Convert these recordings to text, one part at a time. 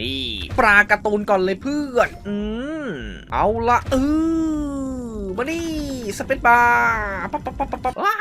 นี่ ปลาการ์ตูนก่อนเลยเพื่อน อืม เอาละเออมานี่สเปซบาร์ปั๊บปั๊บปั๊บปั๊บปั๊บว้า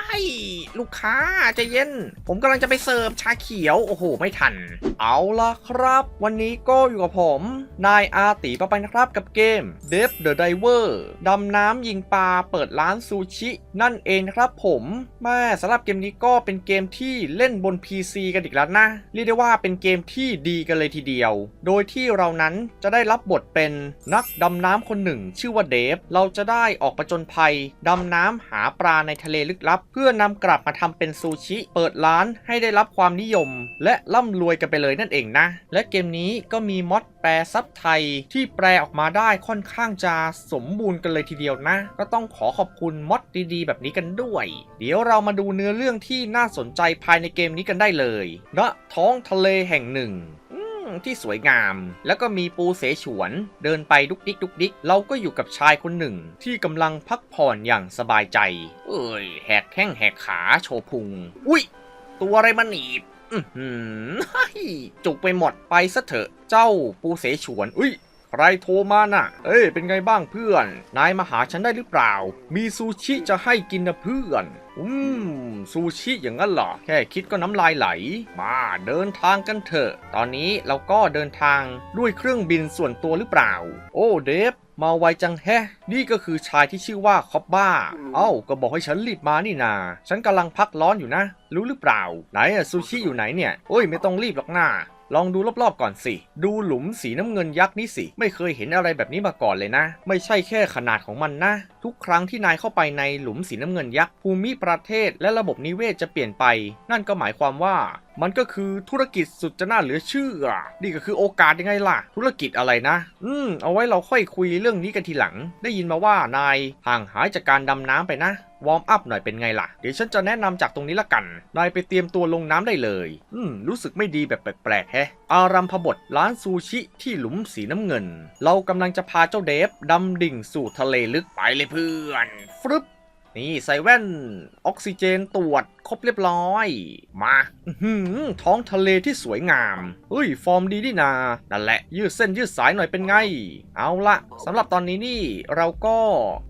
ลูกค้าใจเย็น ผมกำลังจะไปเสิร์ฟชาเขียว โอ้โห ไม่ทัน เอาละครับ วันนี้ก็อยู่กับผม นายอาตีปะไปนะครับกับเกม d e v the Diver ดำน้ำยิงปลาเปิดร้านซูชิ นั่นเองนะครับผมแม่สำหรับเกมนี้ก็เป็นเกมที่เล่นบน PC กันอีกแล้วนะ เรียกได้ว่าเป็นเกมที่ดีกันเลยทีเดียว โดยที่เรานั้นจะได้รับบทเป็นนักดำน้ำคนหนึ่ง ชื่อว่าเดฟ เราจะได้ออกประจนภัยดำน้ำหาปลาในทะเลลึกลับเพื่อื่อนำกลับมาทำเป็นซูชิ เปิดร้านให้ได้รับความนิยม และร่ำรวยกันไปเลยนั่นเองนะ และเกมนี้ก็มีมอดแปลซับไทยที่แปลออกมาได้ค่อนข้างจะสมบูรณ์กันเลยทีเดียวนะ ก็ต้องขอขอบคุณมอดดีๆ แบบนี้กันด้วย เดี๋ยวเรามาดูเนื้อเรื่องที่น่าสนใจภายในเกมนี้กันได้เลยณท้องทะเลแห่งหนึ่งอื ที่สวยงาม แล้วก็มีปูเสฉวน เดินไปดุกดิกดุกดิกเราก็อยู่กับชายคนหนึ่ง ที่กำลังพักผ่อนอย่างสบายใจ เอ้ยแหกแข้งแหกขาโชว์พุง อุ้ยตัวอะไรมาหนีบอือหือเฮ้ยจุกไปหมดไปซะเถอะเจ้าปูเสฉวน อุ้ยใครโทรมาน่ะ เอ้ย เป็นไงบ้างเพื่อน นายมาหาฉันได้หรือเปล่า มีซูชิจะให้กินนะเพื่อน อืม ซูชิอย่างนั้นเหรอ แค่คิดก็น้ำลายไหล มาเดินทางกันเถอะ ตอนนี้เราก็เดินทางด้วยเครื่องบินส่วนตัวหรือเปล่า โอ้เดฟมาไวจังแฮะ นี่ก็คือชายที่ชื่อว่าคอบบ้า เอ้า ก็บอกให้ฉันรีบมานี่นา ฉันกำลังพักร้อนอยู่นะ รู้หรือเปล่า ไหนอะซูชิอยู่ไหนเนี่ย โอ้ย ไม่ต้องรีบหรอกนา ลองดูรอบๆก่อนสิ ดูหลุมสีน้ำเงินยักษ์นี่สิ ไม่เคยเห็นอะไรแบบนี้มาก่อนเลยนะ ไม่ใช่แค่ขนาดของมันนะ ทุกครั้งที่นายเข้าไปในหลุมสีน้ำเงินยักษ์ภูมิประเทศและระบบนิเวศจะเปลี่ยนไป นั่นก็หมายความว่า มันก็คือธุรกิจสุดจะน่าเหลือเชื่อ นี่ก็คือโอกาสยังไงล่ะ ธุรกิจอะไรนะ อืม เอาไว้เราค่อยคุยเรื่องนี้กันทีหลัง ได้ยินมาว่านายห่างหายจากการดำน้ำไปนะวอร์มอัพหน่อยเป็นไงล่ะ เดี๋ยวฉันจะแนะนำจากตรงนี้ละกัน นายไปเตรียมตัวลงน้ำได้เลย อืม รู้สึกไม่ดีแบบแปลกๆแฮะ อารัมพบทร้านซูชิที่หลุมสีน้ำเงิน เรากำลังจะพาเจ้าเดฟดำดิ่งสู่ทะเลลึกไปเลยเพื่อน ฟรึบ นี่ใส่แว่นออกซิเจนตรวจครบเรียบร้อย มาหือท้องทะเลที่สวยงามเฮ้ย ฟอร์มดีดีนา นั่นแหละ ยืดเส้นยืดสายหน่อยเป็นไง เอาละสำหรับตอนนี้นี่เราก็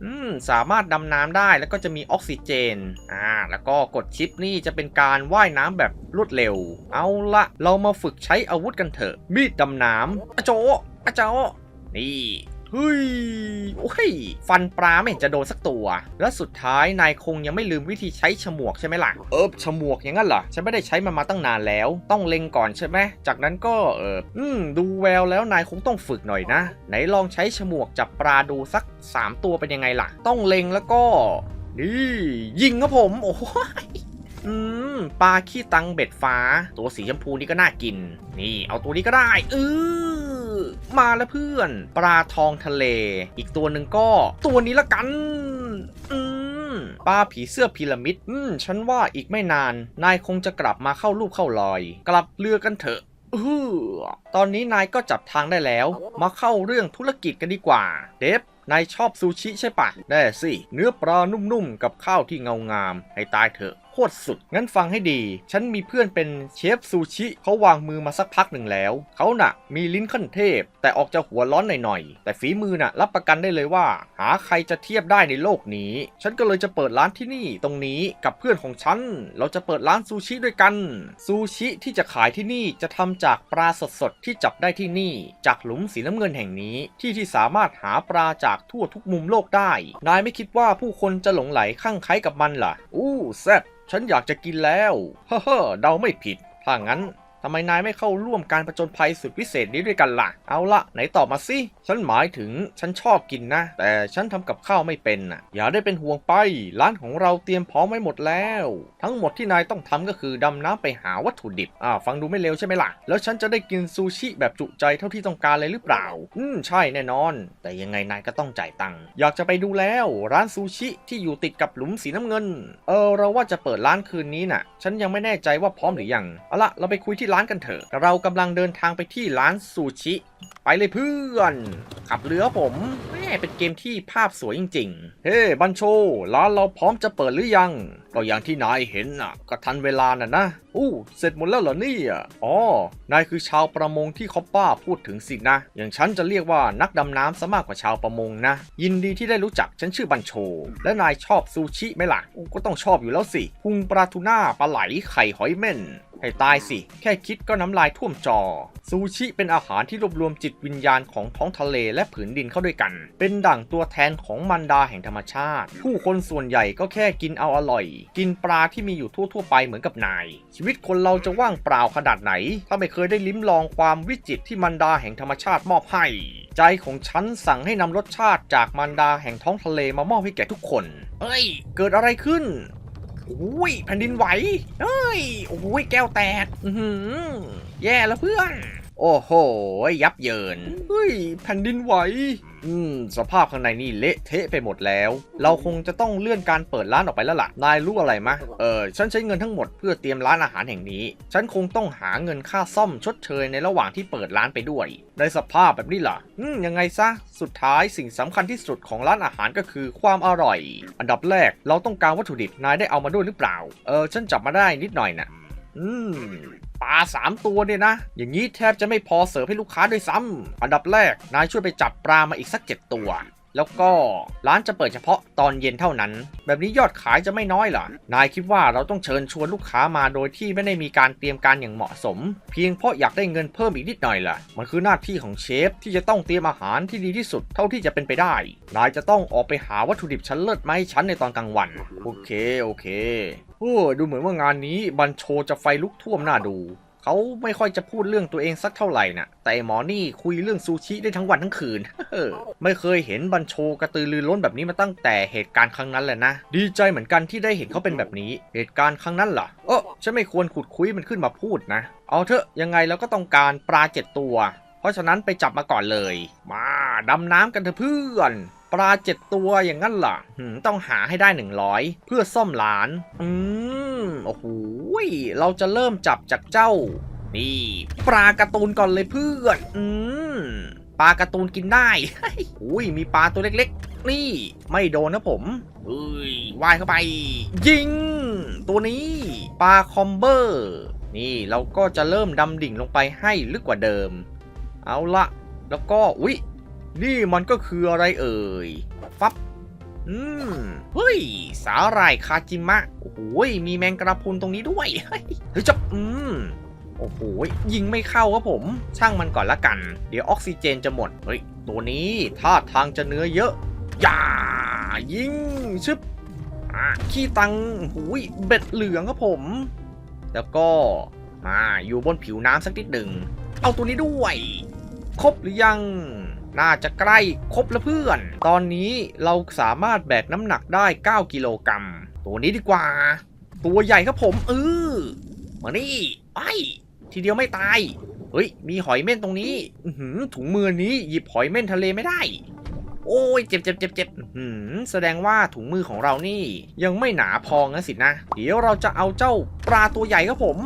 อืมสามารถดำน้ำได้แล้วก็จะมีออกซิเจน อ่า แล้วก็กดชิปนี่จะเป็นการว่ายน้ำแบบรวดเร็ว เอาละเรามาฝึกใช้อาวุธกันเถอะ มีดดำน้ำอโจอะโจนี่ เฮ้ยโอ้ย ฟันปลาไม่เห็นจะโดนสักตัว และสุดท้ายนายคงยังไม่ลืมวิธีใช้ฉมวกใช่ไหมล่ะ เออฉมวกอย่างนั้นเหรอ ฉันไม่ได้ใช้มันมาตั้งนานแล้ว ต้องเล็งก่อนใช่ไหม จากนั้นก็เอออืม ดูแววแล้วนายคงต้องฝึกหน่อยนะ ไหนลองใช้ฉมวกจับปลาดูสัก 3 ตัวเป็นยังไงล่ะ ต้องเล็งแล้วก็ นี่ ยิงครับผม โอ้ยอืมปลาขี้ตังเบ็ดฟ้า ตัวสีชมพูนี่ก็น่ากิน นี่ เอาตัวนี้ก็ได้เออ มาแล้วเพื่อน ปลาทองทะเล อีกตัวหนึ่งก็ ตัวนี้ละกัน อืมปลาผีเสื้อพีระมิด อืม ฉันว่าอีกไม่นาน นายคงจะกลับมาเข้ารูปเข้ารอย กลับเรือกันเถอะเออตอนนี้นายก็จับทางได้แล้ว มาเข้าเรื่องธุรกิจกันดีกว่า เดฟนายชอบซูชิใช่ปะแน่สิ เนื้อปลานุ่มๆ กับข้าวที่เงางาม ให้ตายเถอะโคตรสุด งั้นฟังให้ดี ฉันมีเพื่อนเป็นเชฟซูชิเขาวางมือมาสักพักหนึ่งแล้ว เขาน่ะ มีลิ้นขั้นเทพ แต่ออกจะหัวร้อนหน่อยๆ แต่ฝีมือน่ะ รับประกันได้เลยว่า หาใครจะเทียบได้ในโลกนี้ ฉันก็เลยจะเปิดร้านที่นี่ตรงนี้กับเพื่อนของฉัน เราจะเปิดร้านซูชิด้วยกัน ซูชิที่จะขายที่นี่จะทำจากปลาสดๆที่จับได้ที่นี่ จากหลุมสีน้ำเงินแห่งนี้ ที่ที่สามารถหาปลาจากทั่วทุกมุมโลกได้ นายไม่คิดว่าผู้คนจะหลงไหลคลั่งไคล้กับมันล่ะ อู้แซ่บ ฉันอยากจะกินแล้ว เฮ้อเดาไม่ผิด ถ้างั้น ทำไมนายไม่เข้าร่วมการประจนภัยสุดพิเศษนี้ด้วยกันล่ะ เอาละไหนตอบมาสิ ฉันหมายถึงฉันชอบกินนะ แต่ฉันทำกับข้าวไม่เป็นน่ะอย่าได้เป็นห่วงไป ร้านของเราเตรียมพร้อมไว้หมดแล้ว ทั้งหมดที่นายต้องทำก็คือดำน้ำไปหาวัตถุดิบ อ่า ฟังดูไม่เร็วใช่ไหมล่ะ แล้วฉันจะได้กินซูชิแบบจุใจเท่าที่ต้องการเลยหรือเปล่า อืม ใช่แน่นอน แต่ยังไงนายก็ต้องจ่ายตังค์ อยากจะไปดูแล้ว ร้านซูชิที่อยู่ติดกับหลุมสีน้ำเงิน เออ เราว่าจะเปิดร้านคืนนี้น่ะ ฉันยังไม่แน่ใจว่าพร้อมหรือยัง เอาละเราไปคุยที่ร้านกันเถอะ เรากำลังเดินทางไปที่ร้านซูชิ ไปเลยเพื่อน ขับเรือผมแม่เป็นเกมที่ภาพสวยจริง ๆ เฮ้บันโชร้านเราพร้อมจะเปิดหรือยัง ก็อย่างที่นายเห็นน่ะ ก็ทันเวลาน่ะนะอู้เสร็จหมดแล้วเหรอเนี่ยอ๋อ นายคือชาวประมงที่เขาป้าพูดถึงสินะ อย่างฉันจะเรียกว่านักดำน้ำซะมากกว่าชาวประมงนะ ยินดีที่ได้รู้จักฉันชื่อบันโช และนายชอบซูชิไหมล่ะ ก็ต้องชอบอยู่แล้วสิพุงปลาทูน่าปลาไหลไข่หอยเม่นให้ตายสิ แค่คิดก็น้ำลายท่วมจอ ซูชิเป็นอาหารที่รวบรวมจิตวิญญาณของท้องทะเลและผืนดินเข้าด้วยกัน เป็นดั่งตัวแทนของมันดาแห่งธรรมชาติ ผู้คนส่วนใหญ่ก็แค่กินเอาอร่อย กินปลาที่มีอยู่ทั่ว ๆ ไปเหมือนกับนาย ชีวิตคนเราจะว่างเปล่าขนาดไหน ถ้าไม่เคยได้ลิ้มลองความวิจิตรที่มันดาแห่งธรรมชาติมอบให้ ใจของฉันสั่งให้นำรสชาติจากมันดาแห่งท้องทะเลมามอบให้แก่ทุกคนเอ้ย เกิดอะไรขึ้นอุ้ยแผ่นดินไหวเฮ้ย โอ้ยแก้วแตก อือหือแย่แล้วเพื่อน โอ้โห ยับเยิน เฮ้ย แผ่นดินไหว อืม สภาพข้างในนี่เละเทะไปหมดแล้ว เราคงจะต้องเลื่อนการเปิดร้านออกไปแล้วล่ะ นายรู้อะไรมะ เออ ฉันใช้เงินทั้งหมดเพื่อเตรียมร้านอาหารแห่งนี้ ฉันคงต้องหาเงินค่าซ่อมชดเชยในระหว่างที่เปิดร้านไปด้วย ในสภาพแบบนี้ล่ะ อืม ยังไงซะ สุดท้ายสิ่งสำคัญที่สุดของร้านอาหารก็คือความอร่อย อันดับแรก เราต้องการวัตถุดิบ นายได้เอามาด้วยหรือเปล่า เออ ฉันจับมาได้นิดหน่อยนะ อืมปลาสามตัวเนี่ยนะ อย่างนี้แทบจะไม่พอเสิร์ฟให้ลูกค้าด้วยซ้ำอันดับแรกนายช่วยไปจับปลามาอีกสักเจ็ดตัว แล้วก็ร้านจะเปิดเฉพาะตอนเย็นเท่านั้น แบบนี้ยอดขายจะไม่น้อยหรอนายคิดว่าเราต้องเชิญชวนลูกค้ามาโดยที่ไม่ได้มีการเตรียมการอย่างเหมาะสม เพียงเพราะอยากได้เงินเพิ่มอีกนิดหน่อยล่ะ มันคือหน้าที่ของเชฟที่จะต้องเตรียมอาหารที่ดีที่สุดเท่าที่จะเป็นไปได้ นายจะต้องออกไปหาวัตถุดิบชั้นเลิศมาให้ฉันในตอนกลางวัน โอเคโอเคโอ้ดูเหมือนว่างานนี้บันโชจะไฟลุกท่วมหน้าดู เขาไม่ค่อยจะพูดเรื่องตัวเองสักเท่าไหร่น่ะ แต่หมอนี่คุยเรื่องซูชิได้ทั้งวันทั้งคืน ไม่เคยเห็นบันโชกระตือรือร้นแบบนี้มาตั้งแต่เหตุการณ์ครั้งนั้นแหละนะ ดีใจเหมือนกันที่ได้เห็นเขาเป็นแบบนี้ เหตุการณ์ครั้งนั้นเหรอเออฉันไม่ควรขุดคุยมันขึ้นมาพูดนะ เอาเถอะยังไงเราก็ต้องการปลาเจ็ดตัว เพราะฉะนั้นไปจับมาก่อนเลย มาดำน้ำกันเถอะเพื่อน ปลาเจ็ดตัวอย่างนั้นเหรอต้องหาให้ได้ 100 เพื่อซ่อมร้าน อืม โอ้โห เราจะเริ่มจับจากเจ้า นี่ ปลาการ์ตูนก่อนเลยเพื่อน อืม ปลาการ์ตูนกินได้ อุ้ย มีปลาตัวเล็กๆ นี่ ไม่โดนนะผมเอ้ยว่ายเข้าไป ยิง ตัวนี้ ปลาคอมเบอร์ นี่เราก็จะเริ่มดำดิ่งลงไปให้ลึกกว่าเดิม เอาละแล้วก็ อุ๊ย นี่มันก็คืออะไรเอ่ย ฟับ อืม เฮ้ย สาหร่ายคาจิมะ โอ้โหยมีแมงกระพุนตรงนี้ด้วยเฮ้ยเฮ้ยจับอืม โอ้โห ยิงไม่เข้าครับผม ช่างมันก่อนละกัน เดี๋ยวออกซิเจนจะหมด เฮ้ย ตัวนี้ท่าทางจะเนื้อเยอะอย่ายิง ชึบขี้ตังหูยเบ็ดเหลืองครับผม แล้วก็มาอยู่บนผิวน้ำสักนิดหนึ่ง เอาตัวนี้ด้วย ครบหรือยัง น่าจะใกล้ครบแล้วเพื่อน ตอนนี้เราสามารถแบกน้ำหนักได้ 9 กิโลกรัม ตัวนี้ดีกว่า ตัวใหญ่ครับผมเออมานี่ไอ้ทีเดียวไม่ตาย เฮ้ย มีหอยเม่นตรงนี้หือถุงมือนี้หยิบหอยเม่นทะเลไม่ได้ โอ้ยเจ็บเจ็บเจ็บเจ็บหือแสดงว่าถุงมือของเรานี่ ยังไม่หนาพองั้นสินะ เดี๋ยวเราจะเอาเจ้าปลาตัวใหญ่ครับผม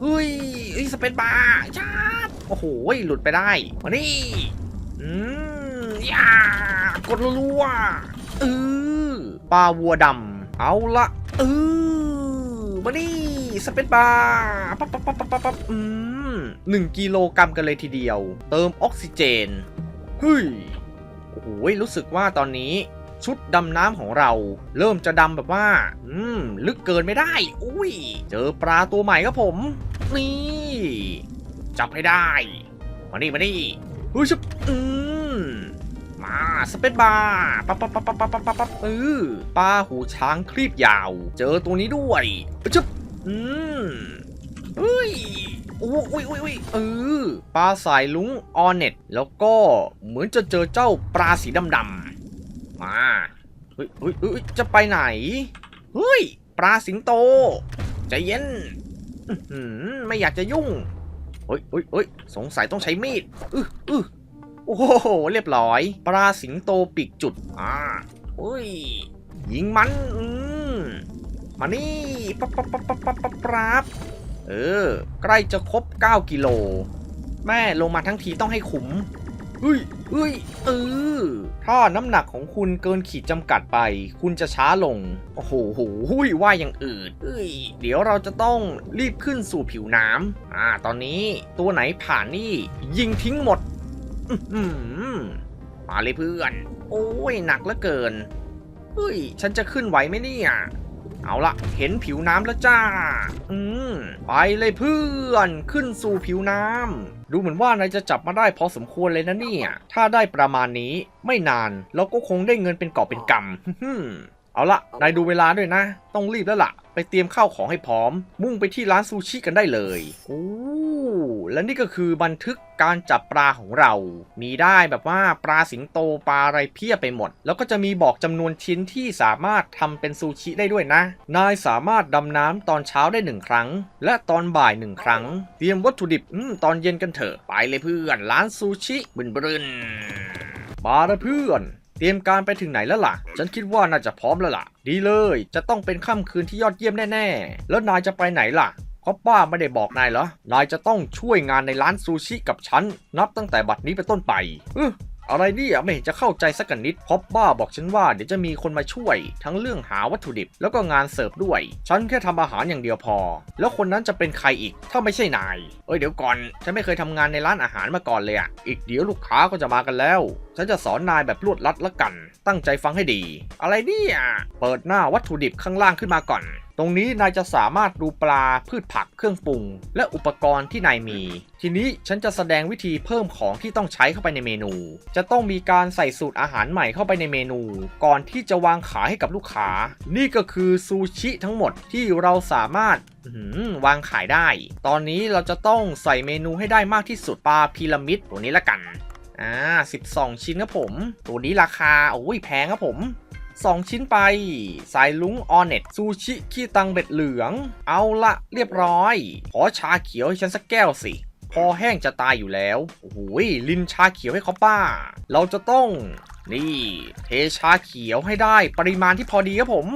เฮ้ยเฮ้ยสเปนบาร์ชาบโอ้โห หลุดไปได้ มานี่ อืมย่ากดรัวเออปลาวัวดำเอาละเออมานี่สเปนบาร์ปั๊บปั๊บปั๊บปั๊บปั๊บอืมหนึ่งกิโลกรัมกันเลยทีเดียว เติมออกซิเจนเฮ้ยโอ้โหรู้สึกว่าตอนนี้ชุดดำน้ำของเรา เริ่มจะดำแบบว่า อืม ลึกเกินไม่ได้ อุ้ย เจอปลาตัวใหม่ครับผม นี่ จับให้ได้ มานี่มานี่ เฮ้ยชุบอืมมาสเปซบาร์ปั๊บปั๊บปั๊บปั๊บปั๊บปั๊บปั๊บเออปลาหูช้างครีบยาว เจอตัวนี้ด้วยชุบอืมเฮ้ยโอ้ยอุ้ยอุ้ยเออปลาสายลุงออเน็ตแล้วก็เหมือนจะเจอเจ้าปลาสีดำๆมาเฮ้ยเฮ้ยเฮ้ยจะไปไหนเฮ้ยปลาสิงโตใจเย็นไม่อยากจะยุ่ง เฮ้ยเฮ้ยเฮ้ยสงสัยต้องใช้มีดอื้ออื้อโอ้โห เรียบร้อย ปลาสิงโตปีกจุด อ่าเฮ้ย ยิงมัน อืมมานี่ปั๊บปั๊บปั๊บปั๊บปั๊บปั๊บปั๊บเออ ใกล้จะครบ 9 กิโล แม่ลงมาทั้งทีต้องให้ขุมเฮ้ย เฮ้ยเออถ้าน้ำหนักของคุณเกินขีดจำกัดไป คุณจะช้าลง โอ้โหหหุยว่าอย่างอื่นเอ้ย เดี๋ยวเราจะต้องรีบขึ้นสู่ผิวน้ำอ่า ตอนนี้ตัวไหนผ่านนี่ ยิงทิ้งหมดอื้อหือมาเลยเพื่อน โอ้ยหนักเหลือเกินเฮ้ย ฉันจะขึ้นไหวไหมเนี่ย เอาละเห็นผิวน้ำแล้วจ้า อืม ไปเลยเพื่อนขึ้นสู่ผิวน้ำดูเหมือนว่านายจะจับมาได้พอสมควรเลยนะเนี่ย ถ้าได้ประมาณนี้ไม่นานเราก็คงได้เงินเป็นกอบเป็นกำ เอาละนายดูเวลาด้วยนะ ต้องรีบแล้วล่ะ ไปเตรียมข้าวของให้พร้อม มุ่งไปที่ร้านซูชิกันได้เลย โอ้และนี่ก็คือบันทึกการจับปลาของเรา มีได้แบบว่าปลาสิงโตปลาอะไรเพียบไปหมด แล้วก็จะมีบอกจำนวนชิ้นที่สามารถทำเป็นซูชิได้ด้วยนะ นายสามารถดำน้ำตอนเช้าได้หนึ่งครั้ง และตอนบ่ายหนึ่งครั้ง เตรียมวัตถุดิบอมตอนเย็นกันเถอะ ไปเลยเพื่อน ร้านซูชิบึนบรึนมาแล้วเพื่อน เตรียมการไปถึงไหนแล้วล่ะ ฉันคิดว่าน่าจะพร้อมแล้วล่ะ ดีเลย จะต้องเป็นค่ำคืนที่ยอดเยี่ยมแน่ๆ แล้วนายจะไปไหนล่ะเพราะป้าไม่ได้บอกนายเหรอ นายจะต้องช่วยงานในร้านซูชิกับฉัน นับตั้งแต่บัดนี้เป็นต้นไปเอออะไรเนี่ยไม่เห็นจะเข้าใจสักนิดเพราะป้าบอกฉันว่าเดี๋ยวจะมีคนมาช่วย ทั้งเรื่องหาวัตถุดิบแล้วก็งานเสิร์ฟด้วย ฉันแค่ทำอาหารอย่างเดียวพอ แล้วคนนั้นจะเป็นใครอีก ถ้าไม่ใช่นาย เอ้ยเดี๋ยวก่อน ฉันไม่เคยทำงานในร้านอาหารมาก่อนเลยอะอีกเดี๋ยวลูกค้าก็จะมากันแล้ว ฉันจะสอนนายแบบรวดลัดละกัน ตั้งใจฟังให้ดี อะไรเนี่ย เปิดหน้าวัตถุดิบข้างล่างขึ้นมาก่อน ตรงนี้นายจะสามารถดูปลาพืชผักเครื่องปรุง และอุปกรณ์ที่นายมี ทีนี้ฉันจะแสดงวิธีเพิ่มของที่ต้องใช้เข้าไปในเมนู จะต้องมีการใส่สูตรอาหารใหม่เข้าไปในเมนู ก่อนที่จะวางขายให้กับลูกค้า นี่ก็คือซูชิทั้งหมดที่เราสามารถวางขายได้ ตอนนี้เราจะต้องใส่เมนูให้ได้มากที่สุดปลาพีระมิดตัวนี้ละกัน อ่า12 ชิ้นครับผม ตัวนี้ราคาโอ้ยแพงครับผม 2 ชิ้นไปสายลุงออเน็ตซูชิขี้ตังเบ็ดเหลือง เอาละเรียบร้อย ขอชาเขียวให้ฉันสักแก้วสิ พอแห้งจะตายอยู่แล้ว โอ้โหยลินชาเขียวให้เขาป้า เราจะต้องนี่ เทชาเขียวให้ได้ปริมาณที่พอดีครับผม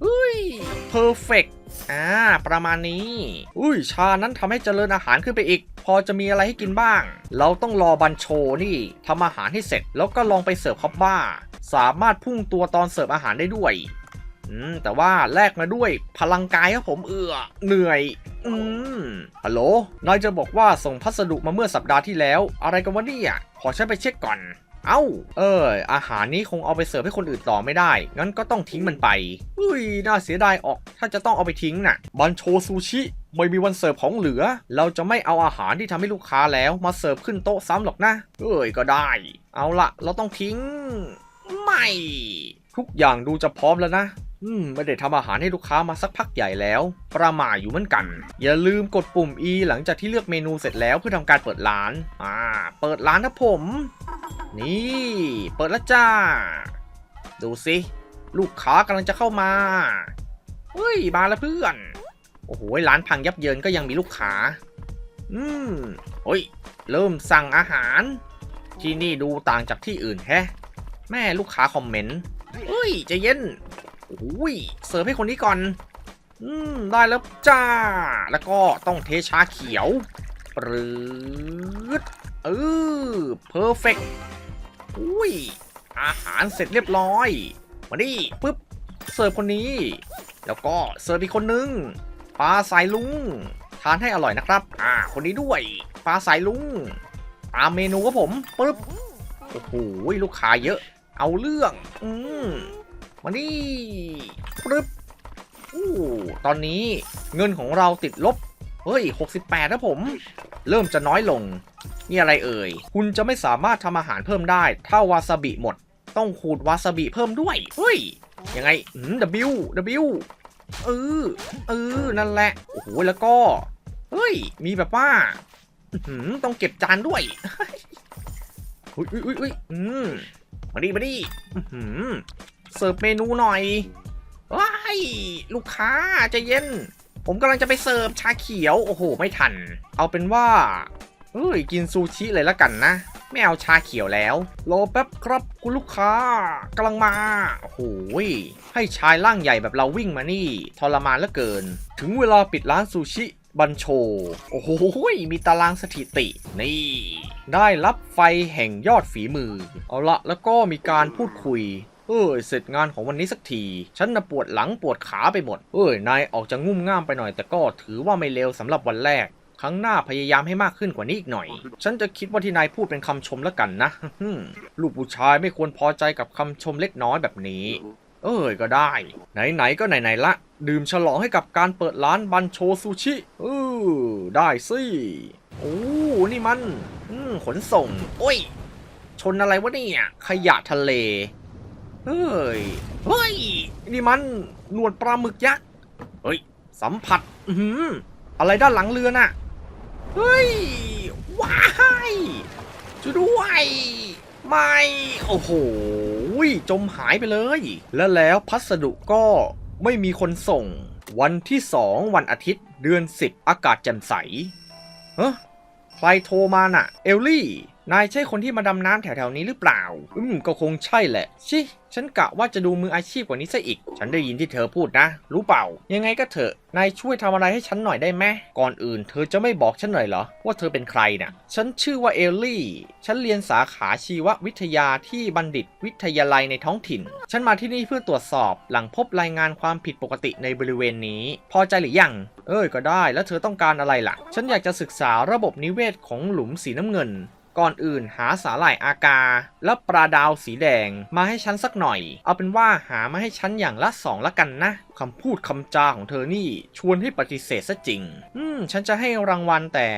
เฮ้ยเพอร์เฟกอ่า ประมาณนี้ อุ้ย ชานั้นทำให้เจริญอาหารขึ้นไปอีก พอจะมีอะไรให้กินบ้าง เราต้องรอบันโชนี่ทำอาหารให้เสร็จ แล้วก็ลองไปเสิร์ฟคอบบ้า สามารถพุ่งตัวตอนเสิร์ฟอาหารได้ด้วยอืมแต่ว่าแลกมาด้วยพลังกายครับผมเอือเหนื่อย อืมฮัลโหลนายจะบอกว่าส่งพัสดุมาเมื่อสัปดาห์ที่แล้ว อะไรกันวะเนี่ยขอฉันไปเช็คก่อน เอ้า เอออาหารนี้คงเอาไปเสิร์ฟให้คนอื่นต่อไม่ได้ งั้นก็ต้องทิ้งมันไปอุ้ยน่าเสียดายออก ถ้าจะต้องเอาไปทิ้งน่ะบันโชซูชิ ไม่มีวันเสิร์ฟของเหลือ เราจะไม่เอาอาหารที่ทำให้ลูกค้าแล้วมาเสิร์ฟขึ้นโต๊ะซ้ำหรอกนะ เอ้ยก็ได้ เอาละเราต้องทิ้ง ไม่ ทุกอย่างดูจะพร้อมแล้วนะ อืมไม่ได้ทำอาหารให้ลูกค้ามาสักพักใหญ่แล้ว ประหมาอยู่เหมือนกัน อย่าลืมกดปุ่ม E หลังจากที่เลือกเมนูเสร็จแล้วเพื่อทำการเปิดร้าน อ่า เปิดร้านนะผม นี่ เปิดแล้วจ้า ดูสิ ลูกค้ากำลังจะเข้ามา เฮ้ย มาแล้วเพื่อน โอ้โหร้านพังยับเยินก็ยังมีลูกค้าอืมเฮ้ย เริ่มสั่งอาหาร ที่นี่ดูต่างจากที่อื่นแฮะ แม่ลูกค้าคอมเมนต์เฮ้ยใจะเย็นโอ้ยเสิร์ฟให้คนนี้ก่อน อืม ได้แล้วจ้า แล้วก็ต้องเทชาเขียวปรืดเออเพอร์เฟกอุ้ย อาหารเสร็จเรียบร้อย มาดิปึ๊บ เสิร์ฟคนนี้ แล้วก็เสิร์ฟอีกคนนึง ปลาสายลุง ทานให้อร่อยนะครับ อ่า คนนี้ด้วย ปลาสายลุง ตามเมนูครับผมปึ๊บ โอ้โห ลูกค้าเยอะ เอาเรื่อง อืมมานี่ปึ๊บอู้ตอนนี้เงินของเราติดลบ เฮ้ย 68นะผม เริ่มจะน้อยลง นี่อะไรเอ่ย คุณจะไม่สามารถทำอาหารเพิ่มได้ ถ้าวาซาบิหมด ต้องขูดวาซาบิเพิ่มด้วย เฮ้ย ยังไงอืม W W เออเออนั่นแหละโอ้โหแล้วก็ เฮ้ย มีแบบว่าต้องเก็บจานด้วยอุ้ยอุ้ยอุ้ยอุ้ยอืมมาดิมาดิเสิร์ฟเมนูหน่อยว้ายลูกค้าใจเย็น ผมกำลังจะไปเสิร์ฟชาเขียว โอ้โห ไม่ทัน เอาเป็นว่าเอ้ยกินซูชิเลยละกันนะ ไม่เอาชาเขียวแล้วรอแป๊บครับคุณลูกค้ากำลังมาโอ้โหยให้ชายร่างใหญ่แบบเราวิ่งมานี่ ทรมานเหลือเกิน ถึงเวลาปิดร้านซูชิบัญโช โอ้โห มีตารางสถิติ นี่ ได้รับไฟแห่งยอดฝีมือ เอาละ แล้วก็มีการพูดคุย เอ้ยเสร็จงานของวันนี้สักที ฉันน่ะปวดหลังปวดขาไปหมด เอ้ย นายออกจะงุ่มง่ามไปหน่อย แต่ก็ถือว่าไม่เลวสำหรับวันแรก ครั้งหน้าพยายามให้มากขึ้นกว่านี้อีกหน่อย ฉันจะคิดว่าที่นายพูดเป็นคำชมแล้วกันนะลูกผู้ชายไม่ควรพอใจกับคำชมเล็กน้อยแบบนี้ เอ้ยก็ได้ ไหนๆก็ไหนๆละ ดื่มฉลองให้กับการเปิดร้านบันโชซูชิเออได้สิโอ้นี่มันขนส่ง โอ้ย ชนอะไรวะเนี่ย ขยะทะเลเฮ้ย เฮ้ย นี่มันหนวดปลาหมึกยักษ์ เฮ้ย สัมผัส อือหืออะไรด้านหลังเรือน่ะ เฮ้ย ว้ายช่วยด้วย ไม่ โอ้โห จมหายไปเลย และแล้วพัสดุก็ไม่มีคนส่ง วันที่สองวันอาทิตย์เดือน 10 อากาศแจ่มใส เฮ้ใครโทรมาน่ะ เอลลี่ นายใช่คนที่มาดำน้ำแถวๆนี้หรือเปล่า อืมก็คงใช่แหละ ชิ ฉันกะว่าจะดูมืออาชีพกว่านี้ซะอีก ฉันได้ยินที่เธอพูดนะ รู้เปล่า ยังไงก็เถอะ นายช่วยทำอะไรให้ฉันหน่อยได้ไหมก่อนอื่น เธอจะไม่บอกฉันหน่อยเหรอ ว่าเธอเป็นใครน่ะ ฉันชื่อว่าเอลลี่ ฉันเรียนสาขาชีววิทยาที่บัณฑิต วิทยาลัยในท้องถิ่น ฉันมาที่นี่เพื่อตรวจสอบ หลังพบรายงานความผิดปกติในบริเวณนี้ พอใจหรือยัง เอ้ยก็ได้ แล้วเธอต้องการอะไรล่ะ ฉันอยากจะศึกษาระบบนิเวศของหลุมสีน้ำเงิน ก่อนอื่นหาสาหร่ายอากา และปลาดาวสีแดงมาให้ฉันสักหน่อย เอาเป็นว่าหามาให้ฉันอย่างละสองละกันนะคำพูดคำจาของเธอนี่ชวนให้ปฏิเสธซะจริง อืม ฉันจะให้รางวัลแต่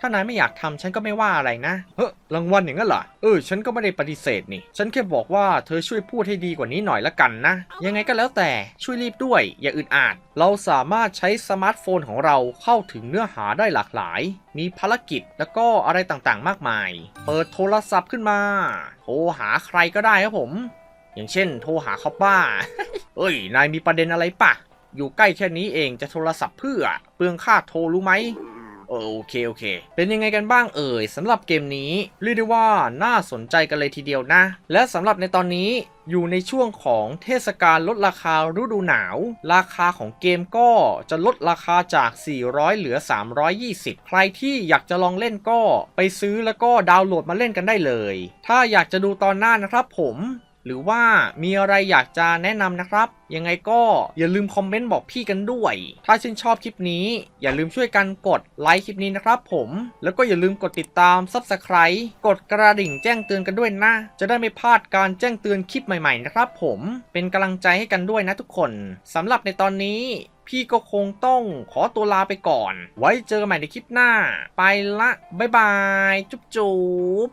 ถ้านายไม่อยากทำฉันก็ไม่ว่าอะไรนะ เฮ้ยรางวัลอย่างนั้นเหรอ เออ ฉันก็ไม่ได้ปฏิเสธนี่ ฉันแค่บอกว่าเธอช่วยพูดให้ดีกว่านี้หน่อยละกันนะ ยังไงก็แล้วแต่ ช่วยรีบด้วย อย่าอึดอัดเราสามารถใช้สมาร์ทโฟนของเราเข้าถึงเนื้อหาได้หลากหลาย มีภารกิจแล้วก็อะไรต่างๆ มากมาย เปิดโทรศัพท์ขึ้นมา โทรหาใครก็ได้ครับผม อย่างเช่น โทรหาคอปป้า เอ้ย นายมีประเด็นอะไรปะ อยู่ใกล้แค่นี้เองจะโทรศัพท์เพื่อ เปลืองค่าโทรรู้ไหม เออโอเคโอเค เป็นยังไงกันบ้างเอ่ยสำหรับเกมนี้เรียกได้ว่าน่าสนใจกันเลยทีเดียวนะ และสำหรับในตอนนี้อยู่ในช่วงของเทศกาลลดราคาฤดูหนาว ราคาของเกมก็จะลดราคาจาก 400 เหลือ 320 ใครที่อยากจะลองเล่นก็ไปซื้อแล้วก็ดาวน์โหลดมาเล่นกันได้เลย ถ้าอยากจะดูตอนหน้านะครับผม หรือว่ามีอะไรอยากจะแนะนำนะครับ ยังไงก็อย่าลืมคอมเมนต์บอกพี่กันด้วย ถ้าชื่นชอบคลิปนี้ อย่าลืมช่วยกันกดไลค์คลิปนี้นะครับผม แล้วก็อย่าลืมกดติดตาม Subscribe กดกระดิ่งแจ้งเตือนกันด้วยนะ จะได้ไม่พลาดการแจ้งเตือนคลิปใหม่ๆนะครับผมเป็นกำลังใจให้กันด้วยนะทุกคนสำหรับในตอนนี้พี่ก็คงต้องขอตัวลาไปก่อน ไว้เจอกันใหม่ในคลิปหน้า ไปละ บ๊ายบาย จุ๊บจุ๊บ